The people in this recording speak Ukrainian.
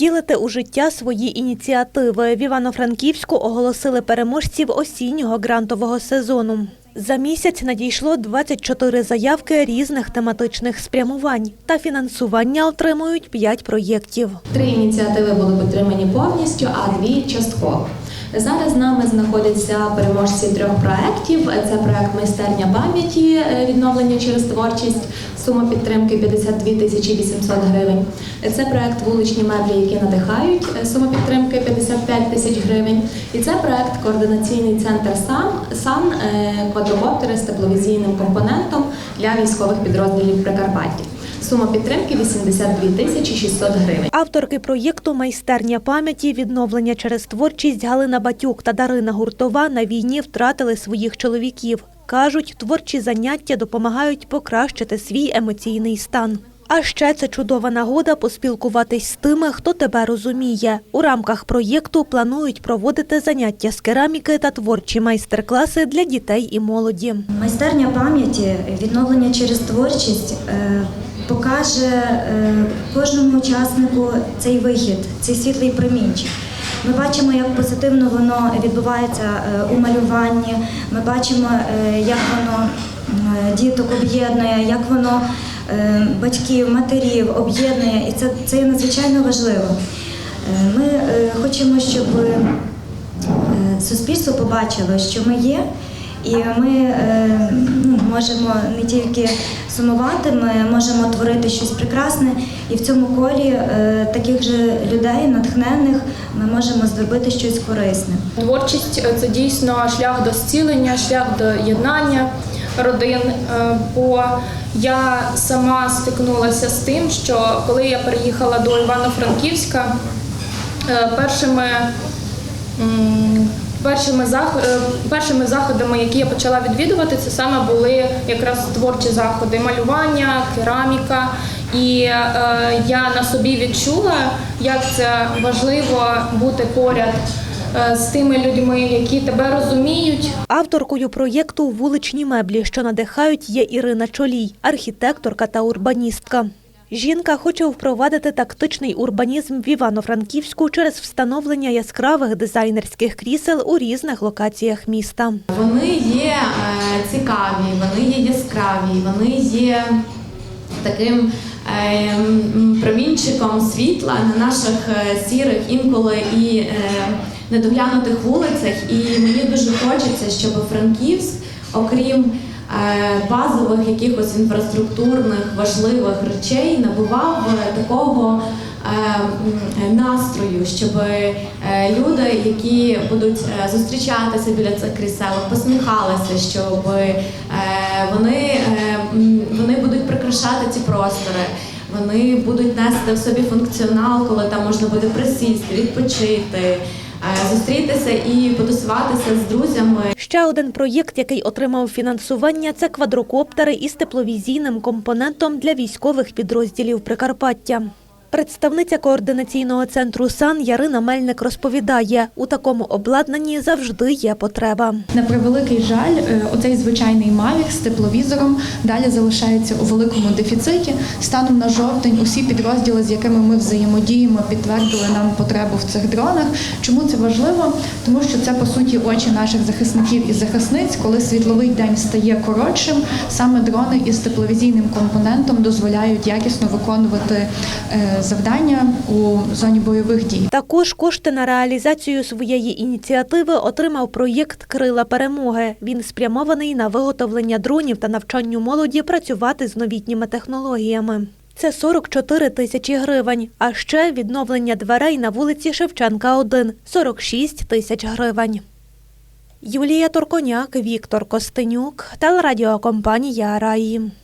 втілити у життя свої ініціативи. В Івано-Франківську оголосили переможців осіннього грантового сезону. За місяць надійшло 24 заявки різних тематичних спрямувань та фінансування отримують 5 проєктів. Три ініціативи були підтримані повністю, а дві частково. Зараз з нами знаходяться переможці трьох проєктів. Це проєкт майстерня пам'яті е, відновлення через творчість. Сума підтримки 52 тисячі 800 гривень. Це проєкт вуличні меблі, які надихають. е, Сума підтримки 55 тисяч гривень. І це проєкт координаційний центр САН, САН е, квадрокоптери з тепловізійним компонентом для військових підрозділів Прикарпаття. Сума підтримки 82 тисячі 600 гривень. Авторки проєкту Майстерня пам'яті відновлення через творчість Галина Батюк та Дарина Гуртова на війні втратили своїх чоловіків. Кажуть, творчі заняття допомагають покращити свій емоційний стан. А ще це чудова нагода поспілкуватись з тими, хто тебе розуміє. У рамках проєкту планують проводити заняття з кераміки та творчі майстер-класи для дітей і молоді. Майстерня пам'яті, відновлення через творчість е, покаже е, кожному учаснику цей вихід, цей світлий промінчик. Ми бачимо, як позитивно воно відбувається е, у малюванні. Ми бачимо, як воно діток об'єднує, як воно батьків, матерів об'єднує, і це, це є надзвичайно важливо. Е, Ми е, хочемо, щоб е, суспільство побачило, що ми є, і ми е, ну, можемо не тільки сумувати, ми можемо творити щось прекрасне, і в цьому колі е, таких же людей, натхненних, ми можемо зробити щось корисне. Творчість е, це дійсно шлях до зцілення, шлях до єднання родин. Е, Бо я сама стикнулася з тим, що коли я переїхала до Івано-Франківська, е, першими, першими, е, першими заходами, які я почала відвідувати, це саме були якраз творчі заходи, малювання, кераміка. І е, я на собі відчула, як це важливо бути поряд з тими людьми, які тебе розуміють, Авторкою проєкту Вуличні меблі, що надихають, є Ірина Чолій, архітекторка та урбаністка. Жінка хоче впровадити тактичний урбанізм в Івано-Франківську через встановлення яскравих дизайнерських крісел у різних локаціях міста. Вони є е, цікаві, вони є яскраві, вони є таким е, промінчиком світла на наших е, сірих інколи і е, недоглянутих вулицях. І мені дуже хочеться, щоб Франківськ, окрім е, базових якихось інфраструктурних важливих речей, набував такого настрою, щоб люди, які будуть зустрічатися біля цих крісел, посміхалися, щоб вони, вони будуть прикрашати ці простори. Вони будуть нести в собі функціонал, коли там можна буде присісти, відпочити, е, зустрітися і потусуватися з друзями. Ще один проєкт, який отримав фінансування, це квадрокоптери із тепловізійним компонентом для військових підрозділів Прикарпаття. Представниця координаційного центру САН Ярина Мельник розповідає, у такому обладнанні завжди є потреба. На превеликий жаль, е, оцей звичайний Mavic з тепловізором далі залишається у великому дефіциті. Станом на жовтень усі підрозділи, з якими ми взаємодіємо, підтвердили нам потребу в цих дронах. Чому це важливо? Тому що це по суті очі наших захисників і захисниць. Коли світловий день стає коротшим, саме дрони із тепловізійним компонентом дозволяють якісно виконувати е, завдання у зоні бойових дій. Також кошти на реалізацію своєї ініціативи отримав проєкт Крила перемоги. Він спрямований на виготовлення дронів та навчанню молоді працювати з новітніми технологіями. Це 44 тисячі гривень, а ще відновлення дверей на вулиці Шевченка 1 – 46 тисяч гривень. Юлія Торконяк, Віктор Костенюк, телерадіокомпанія Раї.